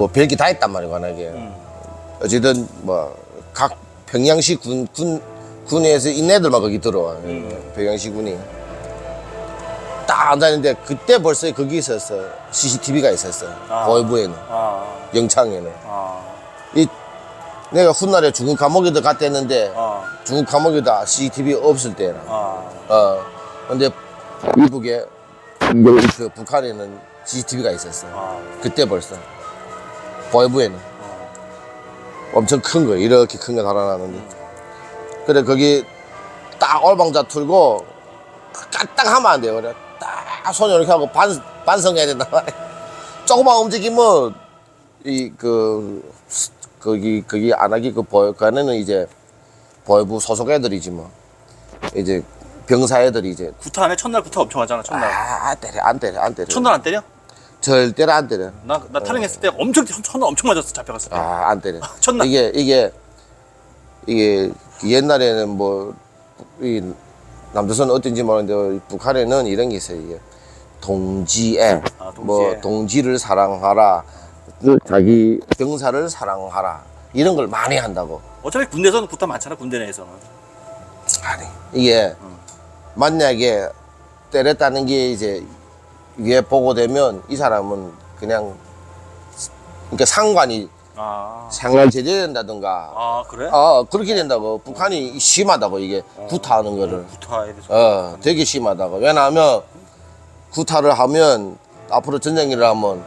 뭐 별게 다 있단 말이야 워낙에. 음. 어쨌든 뭐 각 평양시 군, 군 군에서 있는 애들만 거기 들어와. 음. 평양시 군이. 딱 앉아있는데 그때 벌써 거기 있었어. CCTV가 있었어. 아. 보이부에는. 아, 영창에는. 아, 이 내가 훗날에 중국 감옥에도 갔다 했는데 아, 중국 감옥에다 CCTV 없을 때라. 아. 어. 근데 이북에 그 북한에는 CCTV가 있었어. 아. 그때 벌써 보이부에는. 엄청 큰거 이렇게 큰 거 달아놨는데. 그래 거기 딱 올방자 틀고 까딱 하면 안 돼요. 그래. 딱 손을 이렇게 하고 반, 반성해야 된단 말이야 조금만 움직이면 이 그 거기 거기 안 하기 그 보여 그 안에는 이제 보이부 소속 애들이지 뭐. 이제 병사 애들이 이제 구타 안에 첫날 구타 엄청 하잖아, 첫날. 아, 안 때려 안 때려 안 때려. 첫날 안 때려? 절대로 안 때려 나, 나 탈영했을 때 엄청, 첫날 엄청 맞았어, 잡혀갔을 때. 아, 안 때려. 첫날. 이게, 이게, 이게, 옛날에는 뭐, 이, 남조선 어떤지 모르는데, 북한에는 이런 게 있어요. 이게, 동지애. 아, 동지애. 뭐, 동지를 사랑하라. 그 자기 병사를 사랑하라. 이런 걸 많이 한다고. 어차피 군대에서는 구타 많잖아, 군대 내에서는. 아니, 이게, 만약에 때렸다는 게 이제, 위에 보고되면 이 사람은 그냥, 그러니까 상관이 아. 생활 제재된다든가 아, 그래? 아 그렇게 된다고 북한이 심하다고 이게 구타하는 거를 구타에 대해서. 어 되게 심하다고 왜냐하면 구타를 하면 앞으로 전쟁일을 하면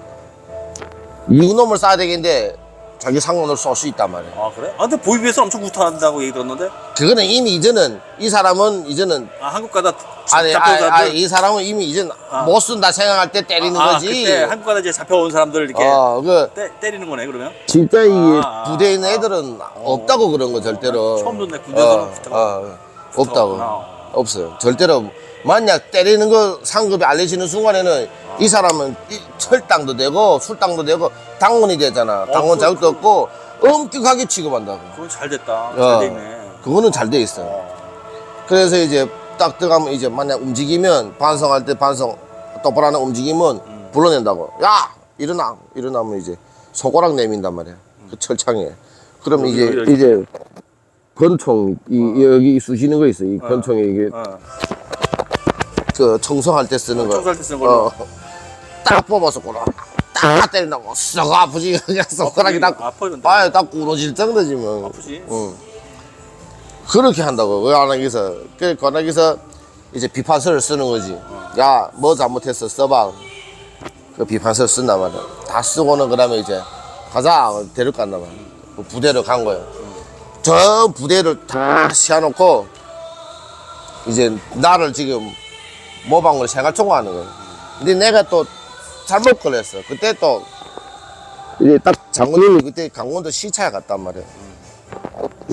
이놈을 쏴야 되겠는데 자기 상원을 쏠 수 있단 말이야 아, 그래? 아, 근데 보이비에서 엄청 구타한다고 얘기 들었는데? 그거는 이미 이제는 이 사람은 이제는 아, 한국 가다 아니, 아니, 사람들. 아니 이 사람은 이미 이제 아. 못 쓴다 생각할 때 때리는 아, 거지 그때 한국 가다 이제 잡혀온 사람들 이렇게 어 그 때, 때리는 거네, 그러면? 진짜 이 아, 아, 부대에 있는 애들은 없다고 그런 거 절대로. 처음 듣네. 군대에서는 어, 구타가 어, 없다고. 없어요. 절대로. 만약 때리는 거 상급이 알려지는 순간에는 이 사람은 이 철당도 되고 술당도 되고 당원이 되잖아. 당원 그- 자격도 없고 엄격하게 취급한다고. 그건 잘 됐다. 어, 잘돼 있네. 그거는 잘 돼 있어요. 어. 그래서 이제 딱 들어가면 이제 만약 움직이면 반성할 때 반성 똑바로 하나 움직이면 음. 불러낸다고. 야 일어나 일어나면 이제 손가락 내민단 말이야. 그 철창에. 그럼 이제 여기, 여기. 이제 권총 이 여기 쑤시는 거 있어. 이 권총에 이게 어. 그 청소할 때 쓰는 거. 청소할 때 쓰는 걸로. 어. 딱 뽑아서 꼬라 딱 때린다고. 썩 아프지 그냥 손가락이 다 아파 이런데. 아다 끊어질 정도지 뭐. 아프지? 응. 그렇게 한다고. 왜 안 하기서. 그 권하기서 이제 비판서를 쓰는 거지. 야 뭐 잘못했어 써봐. 그 비판서 쓴단 말이야. 다 쓰고는 그다음에 이제 가자. 데려간단 말이야. 그 부대로 간 거예요. 저 부대를 다 세워놓고 이제 나를 지금 모방을 생활초고 하는 거예요. 근데 내가 또 잘못 걸렸어. 그때 또 이제 딱 장군님이 그때 강원도 시차에 갔단 말이야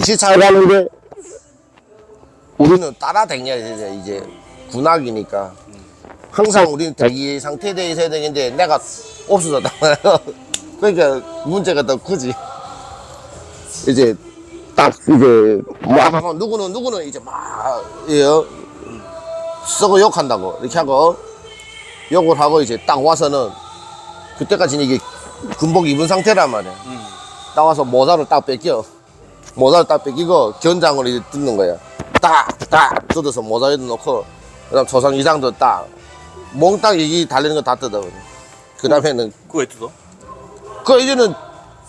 시차에 가는데 우리는 따라다녀야 돼 이제. 군악이니까. 항상 우리는 대기 상태에 돼 있어야 되는데 내가 없어졌단 말이야 그러니까 문제가 더 크지. 이제 딱 이제 막 누구는 누구는 이제 막 예요 썩어 욕한다고. 이렇게 하고 욕을 하고 이제 딱 와서는 그때까지는 이게 군복 입은 상태란 말이야 음. 딱 와서 모자를 딱 뺏겨 모자를 딱 뺏기고 견장을 이제 뜯는 거야 딱 딱 뜯어서 모자에 넣고 그 다음 조상 이장도 딱 몽땅 이기 달리는 거 다 뜯어 그 다음에는 그거 왜 뜯어? 그 이제는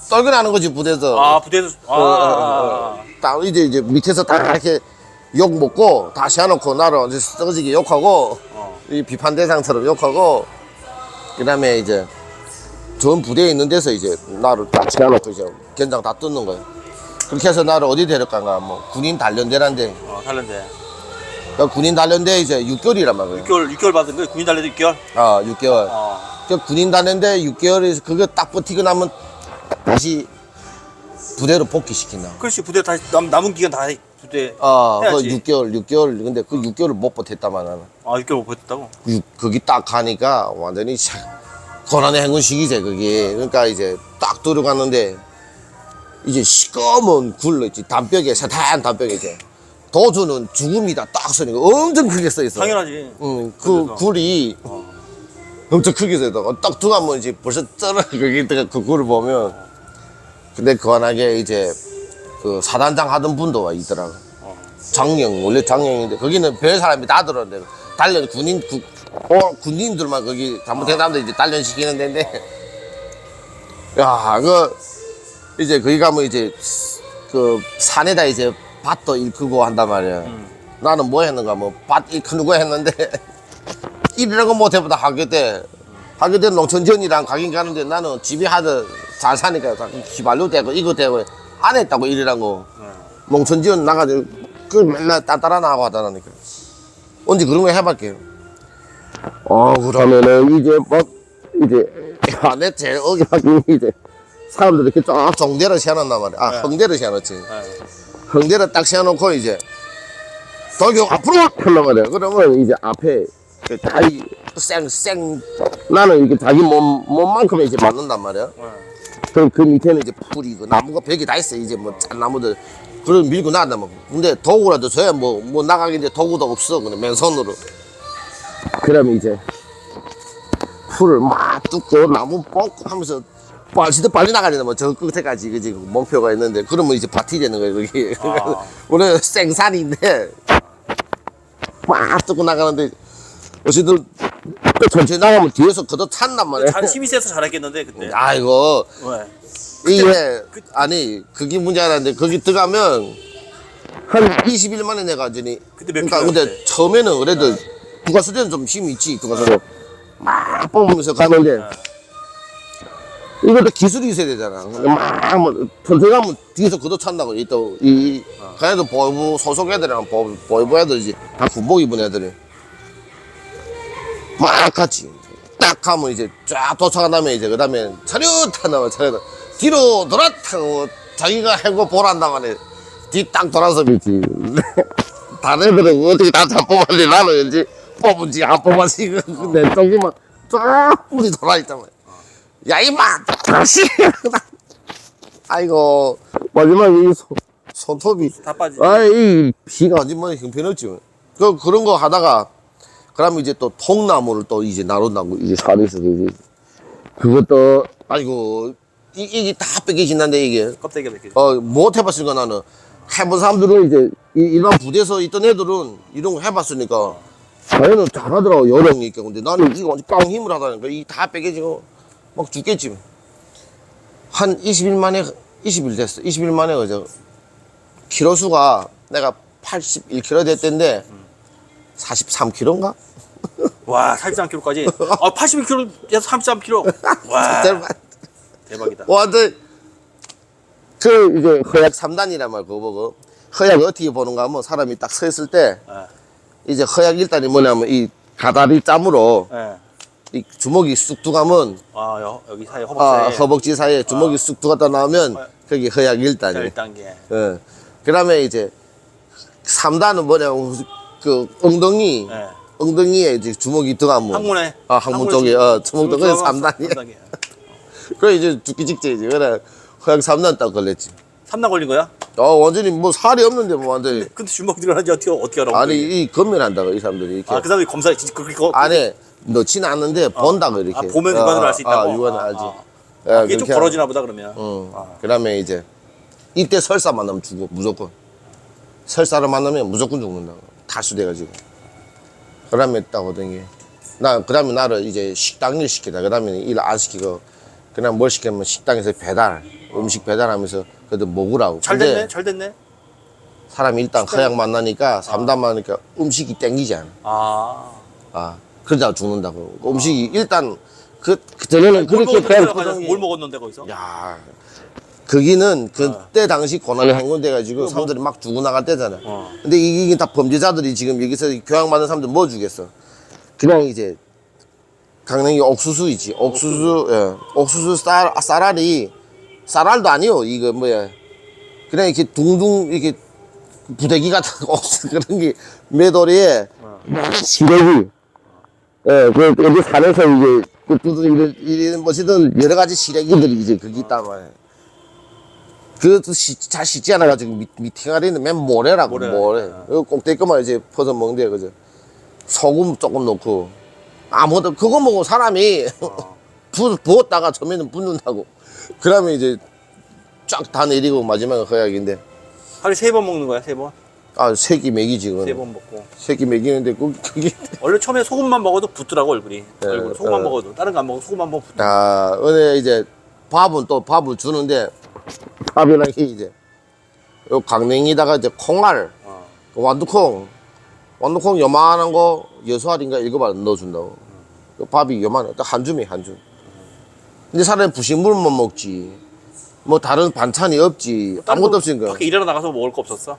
떨겨나는 거지 부대에서 아, 부대에서. 아, 어, 어, 아, 어, 어. 딱 이제 이제 밑에서 다 이렇게 욕 먹고 다시 해놓고 나를 이제 썩어지게 욕하고 어. 이 비판 대상처럼 욕하고 그 다음에 이제 전 부대에 있는 데서 이제 나를 딱 채워놓고 이제 견장 다 뜯는 거예요. 그렇게 해서 나를 어디 데려간가 뭐 군인 단련대란데 어, 달란데. 그 군인 단련대 이제 6개월이란 말이에요. 6개월, 6개월 받은 거 군인 달래도 6개월? 아 6개월. 어. 그 군인 단련대 6개월에서 그거 딱 버티고 나면 다시 부대로 복귀시킨다. 그렇지, 부대 다시, 남, 남은 기간 다 부대. 아, 그 해야지. 6개월, 6개월. 근데 그 6개월을 못 버텼다만 나는. 아, 6개월 못 버텼다고? 그, 거기 딱 가니까 완전히 차, 고난의 행군식이지, 그게. 그러니까 이제 딱 들어갔는데, 이제 시꺼먼 굴로 있지. 담벽에, 사탄 담벽에 이제. 도주는 죽음이다 딱 써니까 엄청 크게 써 있어. 당연하지. 응, 그 그래서. 굴이, 엄청 크게 되다가 딱 들어가면 이제 벌써 쩔어 그게 그거를 보면 근데 그만하게 이제 그 사단장 하던 분도 와 있더라고. 장령 원래 장령인데 거기는 별 사람이 다 들었는데 단련 군인 구, 어, 군인들만 거기 사람들 이제 단련 시키는 데인데. 야그 이제 거기 가면 이제 그 산에다 이제 밭도 일크고 한단 말이야. 나는 뭐 했는가? 뭐밭 일크는 거 했는데 일이라는 거 못해보다 하게 돼 하게 된 농촌전이랑 가긴 가는데 나는 집에 하들 잘 사니까 휘발유 대고 이거 대고 안 했다고 일이란 거 농촌지원 나가지고 그 맨날 딴따라 나고 하다라니까. 언제 그런 거 해볼게요? 어 그러면은 이제 막 이제 야내 제일 어기하긴 이제 사람들 이렇게 쫙 종대로 세워놨단 말이야. 아 네. 흥대로 세워놨지. 네. 흥대로 딱 세워놓고 이제 돌격 앞으로 한단 말이야 그러면 이제 앞에 그 다리 쌩쌩 나는 이렇게 자기 몸 몸만큼 이제 맞는단 말이야. 네. 그럼 그 밑에는 이제 풀이 그 나무가 벽이 다 있어 이제 뭐 짠나무들. 그걸 밀고 나간다면 근데 도구라도 줘야 뭐 뭐 나가긴데 도구도 없어. 그냥 맨손으로. 그러면 이제 풀을 막 뜯고 나무 뽑고 하면서 빨리도 빨리 된다 뭐저 끝에까지. 그지? 목표가 있는데. 그러면 이제 밭이 되는 거예요 그게. 아. 우리는 생산인데 막 뜯고 나가는데 어쨌든 또 천천히 나가면 뒤에서 걷어 찬단 말이야. 잘 힘이 세서 잘했겠는데 그때. 아이고 네. 이게 그- 아니 그게 문제가 아닌데 거기 들어가면 한 20일 만에 내가 완전히 그때 몇 그러니까 킬로 근데? 처음에는 그래도 부가수대는 좀 힘이 있지 부가수대 막 뽑으면서 가는데 이것도 기술이 있어야 되잖아. 막뭐 천천히 가면 뒤에서 걷어 찬다고. 또이 그래도 보이부 소속 애들이랑 보- 보이부 애들이지. 다 군복 입은 애들이 막 같이 딱 하면 이제 쫙 도착한 다음에 이제 그 다음에 차렷 한다면 차렷 뒤로 돌았다고 자기가 해고 보란다 말이야 뒤딱 돌아서 비지 다른 애들은 어떻게 다잘 뽑았는데 나는 왠지 뽑은지 안 뽑았지. 내 쪽이만 쫙 뿌리 돌아있단 말이야. 야 이마! 다시! 아이고. 마지막에 이 손, 손톱이. 다 빠지. 아이 피가 뭐 형편없지. 그 그런 거 하다가 그러면 이제 또 통나무를 또 이제 나른다고 이제 산에서 이제 그것도 아이고 이, 이게 다 뺏겨진다는데 이게. 껍데기가 몇 개. 어 못 해봤으니까 나는. 해본 사람들은 이제 이- 일반 부대에서 있던 애들은 이런 거 해봤으니까 자기는 잘하더라고 요령이니까 근데 나는 이거 완전 깡 힘을 하다니까. 이 다 뺏겨지고 막 죽겠지. 한 20일 만에 20일 됐어. 20일 만에 그저 키로수가 내가 81kg 됐던데 43kg인가? 와, 43kg까지. 아, 81kg에서 33kg. 와, 대박이다. 완전 그 이제 허약 3단이란 말 그거 보고 허약 어떻게 보는가 하면 사람이 딱 서 있을 때 예. 이제 허약 1단이 뭐냐면 이 가다리 짬으로 예. 이 주먹이 쑥 들어가면 아, 여, 여기 사이 아, 허벅지에. 허벅지 사이에 주먹이 쑥 들어갔다 나오면 어. 그게 허약 1단이 1단계. 예. 그 다음에 이제 3단은 뭐냐면 그 엉덩이 예. 엉덩이에 이제 주먹이 들어가면 항문에. 아, 항문 쪽에, 어, 주먹 쪽에 삼단이야. 그래 이제 죽기 직전이지 그래 허약 3단 딱 걸렸지 3단 걸린 거야? 어 완전히 뭐 살이 없는데 뭐 완전히 근데 주먹 들어가는지 어떻게, 어떻게 알아? 아니 이 검열한다고 이 사람들이 이렇게 아, 그 사람이 검사, 진짜 그, 그거. 안에 넣지는 않는데 본다고 이렇게 아, 보면 육안으로 알수 있다고? 아, 육안을 아, 알지 아. 예, 아, 이게 좀 그렇게 벌어지나 보다, 그러면. 응. 아. 그다음에 이제 이때 설사 만나면 죽어 무조건 설사를 만나면 무조건 죽는다 탈수돼가지고. 그 다음에 딱 어떤 게나 그 다음에 나를 이제 식당 일 시키다. 그 다음에 일 안 시키고 그냥 뭘 시키면 식당에서 배달 음식 배달하면서 그래도 먹으라고. 잘 됐네, 잘 됐네. 사람이 일단 허약 만나니까 삼단 만나니까 음식이 땡기지 않아. 아. 아 그러다가 죽는다고. 음식이 일단 그 그전에는 뭘 그렇게 먹었는데, 배를 가서 고정이- 뭘 먹었는데, 거기서? 야, 거기는 그때 당시 고난이 행군돼가지고 사람들이 막 죽어 나갈 때잖아. 어. 근데 이게 이게 다 범죄자들이 지금 여기서 교양받는 사람들 뭐 주겠어? 그냥 이제 강릉이 옥수수 있지. 옥수수, 예. 옥수수 쌀, 쌀알이 쌀알도 아니요. 이거 뭐야. 그냥 이렇게 둥둥 이렇게 부대기 같은 옥수수 그런 게 매도리에 시래기. 예, 그, 여기 산에서 이제, 그, 이런, 이런, 뭐시든 여러 가지 시래기들이 이제 거기 있단 말이야. 그것도 시, 잘 씻지 않아가지고 미, 미팅하리는 맨 모래라고, 모래. 모래. 그 꼭대기만 이제 퍼서 먹는데, 그죠. 소금 조금 넣고, 아무것도 그거 먹고 사람이 부, 부었다가 처음에는 붓는다고. 그러면 이제 쫙 다 내리고 마지막에 허약인데 하루에 세 번 먹는 거야, 세 번? 아 새끼 먹이지 세 그건. 번 먹고. 새끼 먹이는데 그 그게 원래 처음에 소금만 먹어도 붓더라고, 얼굴이. 얼굴 소금만 어. 먹어도. 다른 거 안 먹어도 소금만 먹어도 붓아 근데 이제 밥은 또 밥을 주는데 밥이랑 이제. 요 강냉이다가 이제 콩알. 어. 그 완두콩. 완두콩 요만한 거 여섯 알인가 일곱 알 넣어준다고. 그 밥이 요만해. 딱 한 줌이 한줌. 근데 사람이 부식물만 먹지. 뭐 다른 반찬이 없지. 아무것도 거 없으니까. 밖에 일하러 나가서 먹을 거 없었어?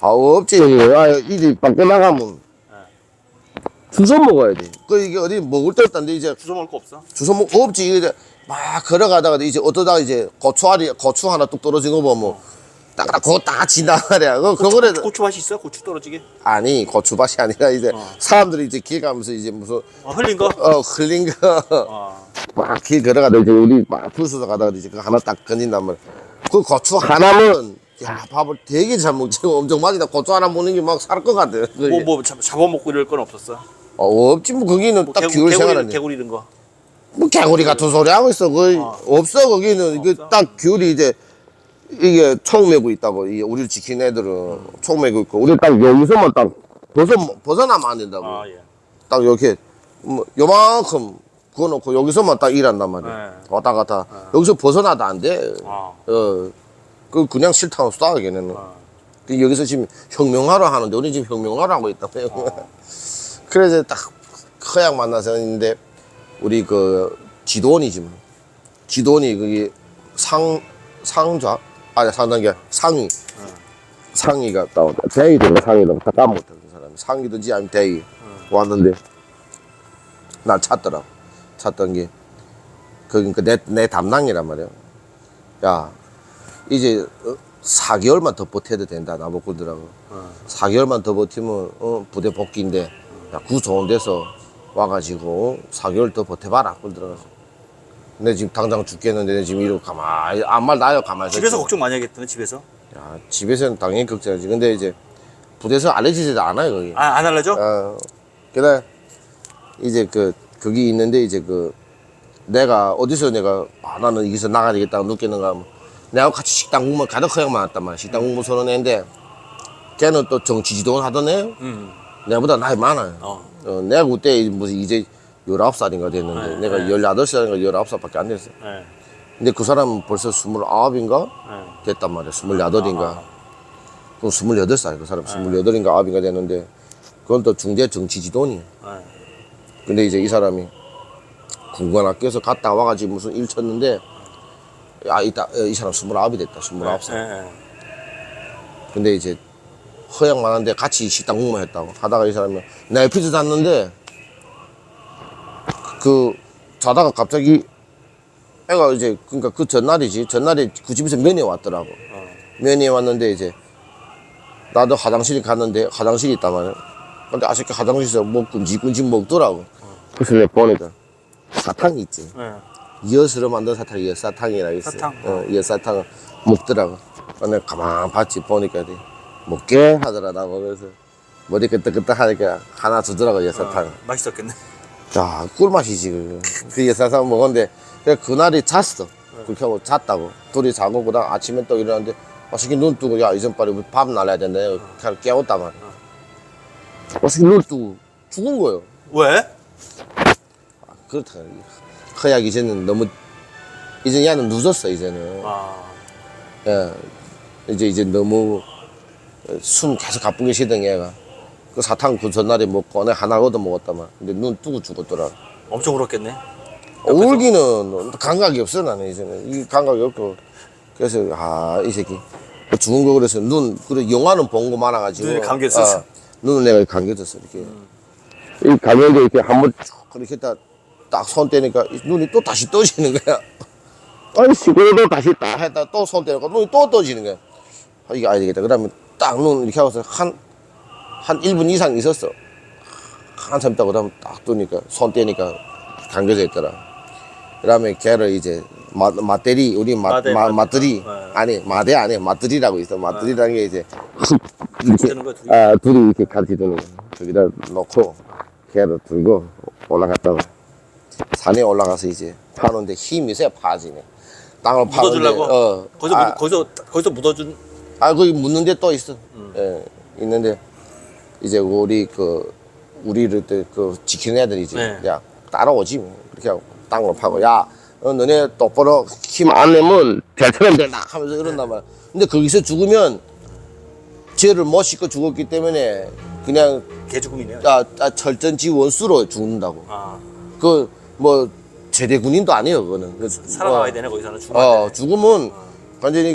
아 없지. 아 이제 밖에 나가면. 주워 먹어야 돼 그 이게 어디 먹을 데 없다는데 이제. 주워 먹을 거 없어? 주워 먹 없지. 이제 막 걸어가다가 이제 어떠다가 이제 고추알이 고추 하나 뚝 떨어진 거 보면 딱딱 그거 딱 진단 말이야 그 그거를 고추 맛이 있어? 고추 떨어지게? 아니 고추밭이 아니라 이제 사람들이 이제 길 가면서 이제 무슨 어, 흘린 거? 어 흘린 어. 거막길 걸어가다 이제 우리 막 부서서 가다가 이제 그 하나 딱 건진단 말이야 그 고추 하나면 야 밥을 되게 잘 먹지 엄청 맛있다 고추 하나 먹는 게 막 살 것 같아 그게. 뭐, 뭐, 잡, 잡아먹고 이럴 건 없었어? 어, 없지 뭐 거기는 뭐 딱 개구, 규율 개구리, 생활하네 개구리 이런 거. 뭐 개구리 같은 소리 하고 있어. 거의 없어 거기는 이게? 딱 귤이 이제 이게 총 메고 있다고 이게 우리를 지키는 애들은 총 메고 있고 우리 딱 여기서만 딱 벗어 벗어나면 안 된다고. 아, 예. 딱 이렇게 뭐 요만큼 그어놓고 여기서만 딱 일한단 말이야. 네. 왔다 갔다 여기서 벗어나도 안 돼. 아. 어, 그 그냥 싫다고 쏴 걔네는. 아. 그 여기서 지금 혁명하러 하는데 우리 지금 혁명하러 하고 있다고요. 어. 그래서 딱 허약 만나서 있는데 우리 그 지도원이지만 지도원이 그게 상 상좌 아니 상단계 상위 상위가 나온다. 대위든 상위든 다 까먹었다 그 사람이 상위든지 아니면 대위 왔는데 날 찾더라고. 찾던 게 그러니까 내, 내 담당이란 말이야. 야 이제 어, 4개월만 더 버텨도 된다 나보고 그러더라고. 4개월만 더 버티면 어, 부대 복귀인데 야, 구 좋은 데서 와가지고 4개월 더 버텨봐라 그러더라고. 내 지금 당장 죽겠는데 내 지금 이러고 가만히 아무 말 나요 가만히 서 집에서. 걱정 많이 하겠던데, 집에서? 야 집에서는 당연히 걱정하지 근데 이제 부대에서 알려지지도 않아요 거기 아, 안 알려줘? 어, 그다 이제 그 거기 있는데 이제 그 내가 어디서 내가 아, 나는 여기서 나가야 되겠다고 느끼는가 하면 내가 같이 식당 공무 가득 허약 많았단 말이야 식당 공무 선언했는데 걔는 또 정치 지도원 하던 애 음. 내보다 나이 많아요 어. 어, 내가 그때 무슨 이제 19살인가 됐는데 네, 내가 네. 18살인가 19살밖에 안 됐어 네. 근데 그 사람은 벌써 29인가 네. 됐단 말이야. 28인가. 아. 그럼 28살, 그 사람 28인가 9인가 됐는데, 그건 또 중대 정치 지도니. 네. 근데 이제 이 사람이 군관 학교에서 갔다 와가지고 무슨 일 쳤는데, 아, 이따, 어, 이 사람 29이 됐다, 29살. 네. 네. 근데 이제 허약 많은데 같이 식당 공무원 했다고. 하다가 이 사람이 내 옆에서 잤는데, 그, 자다가 갑자기 애가 이제, 그니까 그 전날이지. 전날에 그 집에서 면회 왔더라고. 면회 왔는데 이제, 나도 화장실 갔는데 화장실이 있단 말이야. 근데 아쉽게 화장실에서 뭐 끔찍끔찍 먹더라고. 그래서 내가 보니까 사탕이 있지. 네. 이어스로 만든 사탕이 이어사탕이라 있어. 사탕? 어, 이어사탕을 먹더라고. 근데 가만 봤지 보니까 돼. 먹게 하더라 나고 그래서 머리 끄떡끄떡 하니까 하나 주더라고. 어, 맛있었겠네. 야 꿀맛이지 그. 그 이어사탕 먹었는데 그날이 잤어. 그렇게 하고 잤다고. 둘이 자고 그다음 아침에 또 일어났는데 맛있게 눈 뜨고 야 이전빨에 밥 날라야 된다. 그냥 깨웠단 말이야. 맛있게 눈 뜨고 죽은 거예요. 왜? 그렇다. 허약 이제는 너무 이제 얘는 늦었어 이제는. 아. 예. 이제 이제 너무 숨 계속 가쁘게 쉬던 얘가. 그 사탕 그 전날에 먹고 내 하나 얻어 먹었단 말. 근데 눈 뜨고 죽었더라. 엄청 울었겠네. 울기는 감각이 없어 나는 이제는. 이 감각이 없고. 그래서 아 이 새끼. 그 죽은 거 그래서 눈 그래 영화는 본 거 많아가지고. 눈이 감겼었어? 어, 눈을 내가 감겨졌어 이렇게. 이 감겨져 이렇게 한번 쭉 그렇게 딱 손 떼니까 이 눈이 또 다시 떠지는 거야. 아이씨 그래도 다시 딱 했다 또 손 떼니까 눈이 또 떠지는 거야. 아, 이게 아야 되겠다. 그러면 딱 눈 이렇게 하고서 한 한 1분 이상 있었어 한참 있다가 그다음 딱 뜨니까 손 떼니까 감겨져 있더라 그 다음에 걔를 이제 마, 맞대리 우리 마, 마대, 마, 마대. 맞들이 네. 아니 마대 아니 맞들이라고 있어 맞들이라는 게 이제 이렇게? 아 둘이 이렇게 같이 드는 거 저기다 놓고 걔를 들고 올라갔다가 산에 올라가서 이제 파는데 힘이 세 파지네. 땅을 파는데 묻어주려고? 어, 거기서, 아, 묻, 거기서, 거기서 묻어준. 아 거기 묻는 데 또 있어. 음. 예, 있는데 이제 우리 그 우리를 또 그 지키는 애들이지. 네. 야 따라오지 뭐. 그렇게 하고 땅으로 파고 야 어, 너네 똑바로 힘 안 내면 대처럼 된다 하면서 이런단 말이야. 근데 거기서 죽으면 죄를 못 씻고 죽었기 때문에 그냥 개죽음이네요. 아, 아, 철전지 원수로 죽는다고. 아, 그 뭐 제대 군인도 아니에요 그거는. 살아나와야 어, 되네, 거기서는. 죽으면 안 어 되네. 죽으면 완전히